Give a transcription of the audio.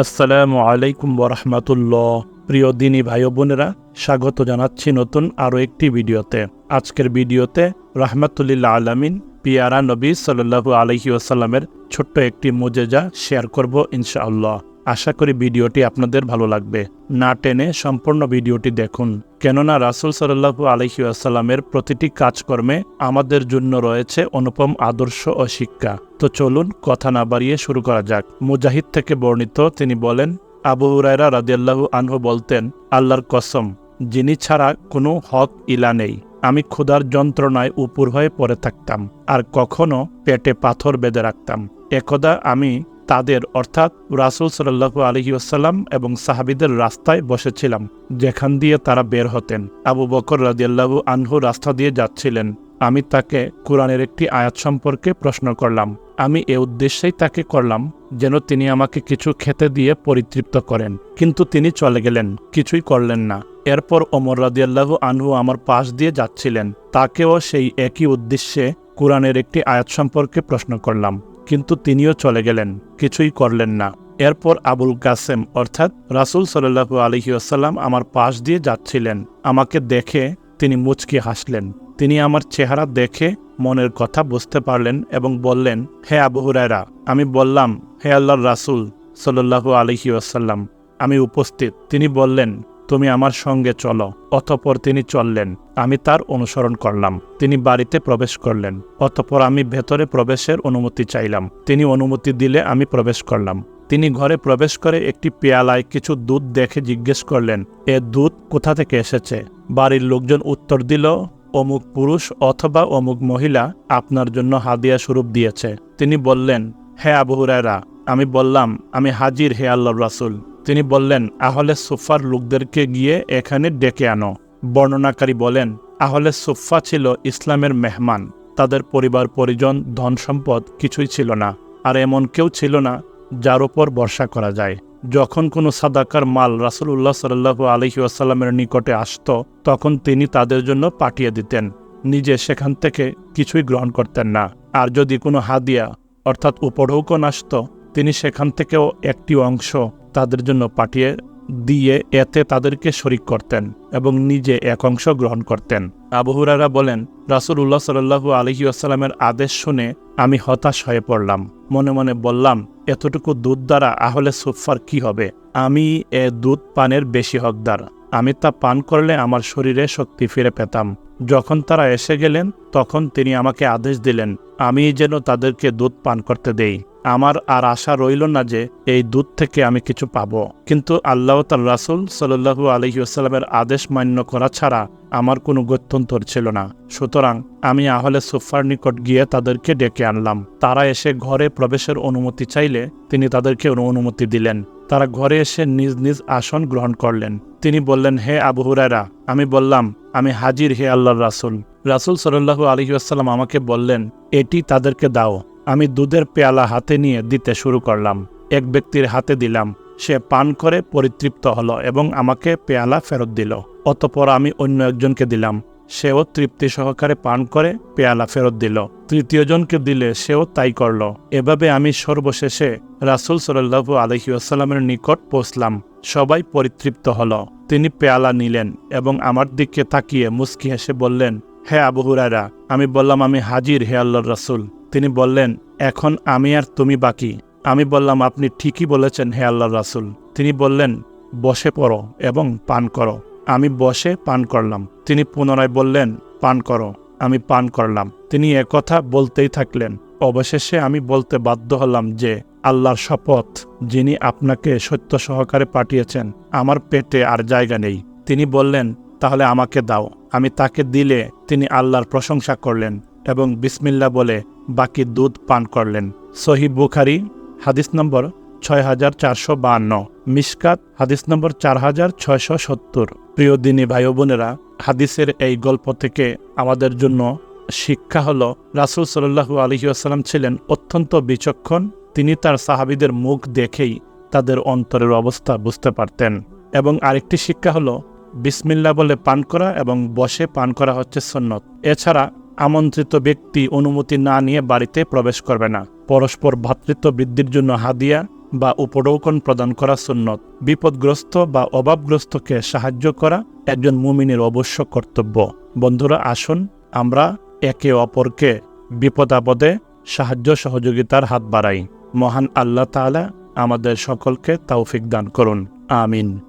আসসালামু আলাইকুম বরহমাতুল্লাহ প্রিয় দিনী ভাই বোনেরা, স্বাগত জানাচ্ছি নতুন আরও একটি ভিডিওতে। আজকের ভিডিওতে রহমাতুল্লাহ আলামিন পিয়ারা নবী সাল্লু আলহি ওসাল্লামের ছোট্ট একটি মোজেজা শেয়ার করব ইনশাআল্লাহ। আশা করি ভিডিওটি আপনাদের ভালো লাগবে। না টেনে সম্পূর্ণ ভিডিওটি দেখুন। কেননা রাসুল সাল্লাহু আলহি আসাল্লামের প্রতিটি কাজকর্মে আমাদের জন্য রয়েছে অনুপম আদর্শ ও শিক্ষা। তো চলুন কথা না বাড়িয়ে শুরু করা যাক। মুজাহিদ থেকে বর্ণিত তিনি বলেন, আবু হুরায়রা রাদিয়াল্লাহু আনহু বলতেন, আল্লাহর কসম, যিনি ছাড়া কোনো হক ইলা নেই। আমি ক্ষুধার যন্ত্রণায় উপর হয়ে পড়ে থাকতাম, আর কখনো পেটে পাথর বেঁধে রাখতাম। একদা আমি তাদের অর্থাৎ রাসুল সাল্লাহু আলহিউসাল্লাম এবং সাহাবিদের রাস্তায় বসেছিলাম, যেখান দিয়ে তারা বের হতেন। আবু বকর রাজিয়াল্লাহু আনহু রাস্তা দিয়ে যাচ্ছিলেন। আমি তাকে কোরআনের একটি আয়াত সম্পর্কে প্রশ্ন করলাম। আমি এ উদ্দেশ্যেই তাকে করলাম যেন তিনি আমাকে কিছু খেতে দিয়ে পরিতৃপ্ত করেন। কিন্তু তিনি চলে গেলেন, কিছুই করলেন না। এরপর ওমর রাদিয়াল্লাহু আনহু আমার পাশ দিয়ে যাচ্ছিলেন। তাকেও সেই একই উদ্দেশ্যে কোরআনের একটি আয়াত সম্পর্কে প্রশ্ন করলাম। কিন্তু তিনিও চলে গেলেন, কিছুই করলেন না। এরপর আবুল কাসেম অর্থাৎ রাসুল সাল্লু আলহিউসাল্লাম আমার পাশ দিয়ে যাচ্ছিলেন। আমাকে দেখে তিনি মুচকি হাসলেন। তিনি আমার চেহারা দেখে মনের কথা বুঝতে পারলেন এবং বললেন, হে আবু হুরায়রা, আমি বললাম, হে আল্লাহর রাসুল সাল্লাহু আলহিউসাল্লাম আমি উপস্থিত। তিনি বললেন তুমি আমার সঙ্গে চলো। অতপর তিনি চললেন। আমি তার অনুসরণ করলাম। তিনি বাড়িতে প্রবেশ করলেন। অতপর আমি ভেতরে প্রবেশের অনুমতি চাইলাম। তিনি অনুমতি দিলে আমি প্রবেশ করলাম। তিনি ঘরে প্রবেশ করে একটি পেয়ালায় কিছু দুধ দেখে জিজ্ঞেস করলেন, এ দুধ কোথা থেকে এসেছে? বাড়ির লোকজন উত্তর দিল, অমুক পুরুষ অথবা অমুক মহিলা আপনার জন্য হাদিয়া স্বরূপ দিয়েছে। তিনি বললেন হে আবু হুরায়রা, আমি বললাম, আমি হাজির, হে আল্লাহ রাসুল। তিনি বললেন, আহলে সোফার লোকদেরকে গিয়ে এখানে ডেকে আনো। বর্ণনাকারী বলেন, আহলে সোফা ছিল ইসলামের মেহমান। তাদের পরিবার, পরিজন, ধন সম্পদ কিছুই ছিল না। আর এমন কেউ ছিল না যার ওপর বর্ষা করা যায়। যখন কোনো সাদাকার মাল রাসুল্লাহ সাল্লু আলহি আসাল্লামের নিকটে আসত, তখন তিনি তাদের জন্য পাঠিয়ে দিতেন। নিজে সেখান থেকে কিছুই গ্রহণ করতেন না। আর যদি কোনো হাদিয়া, অর্থাৎ উপঢৌকন আসত, তিনি সেখান থেকেও একটি অংশ তাদের জন্য পাঠিয়ে দিয়ে এতে তাদেরকে শরিক করতেন এবং নিজে এক অংশ গ্রহণ করতেন। আবহুরারা বলেন রাসুল উল্লাহ সাল্লু আলহি আসাল্লামের আদেশ শুনে আমি হতাশ হয়ে পড়লাম। মনে মনে বললাম, এতটুকু দুধ দ্বারা আহলে সুফার কি হবে? আমি এ দুধ পানের বেশি হকদার। আমি তা পান করলে আমার শরীরে শক্তি ফিরে পেতাম। যখন তারা এসে গেলেন, তখন তিনি আমাকে আদেশ দিলেন, আমি যেন তাদেরকে দুধ পান করতে দেই। আমার আর আশা রইল না যে এই দুধ থেকে আমি কিছু পাব। কিন্তু আল্লাহ তাল রাসুল সাল্লু আলহিউসাল্লামের আদেশ মান্য করা ছাড়া আমার কোনো গত্যন্তর ছিল না। সুতরাং আমি আহলে সুফার নিকট গিয়ে তাদেরকে ডেকে আনলাম। তারা এসে ঘরে প্রবেশের অনুমতি চাইলে তিনি তাদেরকে অনুমতি দিলেন। তারা ঘরে এসে নিজ নিজ আসন গ্রহণ করলেন। তিনি বললেন, হে আবু হুরায়রা, আমি বললাম, আমি হাজির হে আল্লাহর রাসুল। রাসুল সাল্লু আলহিউসাল্লাম আমাকে বললেন, এটি তাদেরকে দাও। আমি দুধের পেয়ালা হাতে নিয়ে দিতে শুরু করলাম। এক ব্যক্তির হাতে দিলাম। সে পান করে পরিতৃপ্ত হলো এবং আমাকে পেয়ালা ফেরত দিল। অতপর আমি অন্য একজনকে দিলাম। সেও তৃপ্তি সহকারে পান করে পেয়ালা ফেরত দিল। তৃতীয় জনকে দিলে সেও তাই করল। এভাবে আমি সর্বশেষে রাসুল সাল্লু আলহিউসাল্লামের নিকট পৌঁছলাম। সবাই পরিতৃপ্ত হল। তিনি পেয়ালা নিলেন এবং আমার দিকে তাকিয়ে মুস্কি হেসে বললেন, হে আবু হুরায়রা, আমি বললাম আমি হাজির, হে আল্লাহর রাসুল। তিনি বললেন, এখন আমি আর তুমি বাকি। আমি বললাম, আপনি ঠিকই বলেছেন হে আল্লাহ রাসুল। তিনি বললেন, বসে পড়ো এবং পান করো। আমি বসে পান করলাম। তিনি পুনরায় বললেন, পান করো। আমি পান করলাম। তিনি একথা বলতেই থাকলেন। অবশেষে আমি বলতে বাধ্য হলাম যে, আল্লাহর শপথ যিনি আপনাকে সত্য সহকারে পাঠিয়েছেন, আমার পেটে আর জায়গা নেই। তিনি বললেন, তাহলে আমাকে দাও। আমি তাকে দিলে তিনি আল্লাহর প্রশংসা করলেন এবং বিসমিল্লা বলে বাকি দুধ পান করলেন। সহি বুখারি, হাদিস নম্বর ছয় হাজার চারশো বাহান্ন। মিসকাত হাদিস নম্বর চার হাজার ছয়শো সত্তর। প্রিয় দিনী ভাই বোনেরা, হাদিসের এই গল্প থেকে আমাদের জন্য শিক্ষা হল, রাসুল সাল্লু আলহিউসাল্লাম ছিলেন অত্যন্ত বিচক্ষণ। তিনি তার সাহাবিদের মুখ দেখেই তাদের অন্তরের অবস্থা বুঝতে পারতেন। এবং আরেকটি শিক্ষা হলো, বিসমিল্লা বলে পান করা এবং বসে পান করা হচ্ছে সন্ন্যত এছাড়া আমন্ত্রিত ব্যক্তি অনুমতি না নিয়ে বাড়িতে প্রবেশ করবে না। পরস্পর ভ্রাতৃত্ব বৃদ্ধির জন্য হাদিয়া বা উপঢৌকন প্রদান করা সুন্নত। বিপদগ্রস্ত বা অভাবগ্রস্তকে সাহায্য করা একজন মুমিনের অবশ্য কর্তব্য। বন্ধুরা, আসুন আমরা একে অপরকে বিপদ আপদে সাহায্য সহযোগিতার হাত বাড়াই। মহান আল্লাহ তাআলা আমাদের সকলকে তৌফিক দান করুন। আমিন।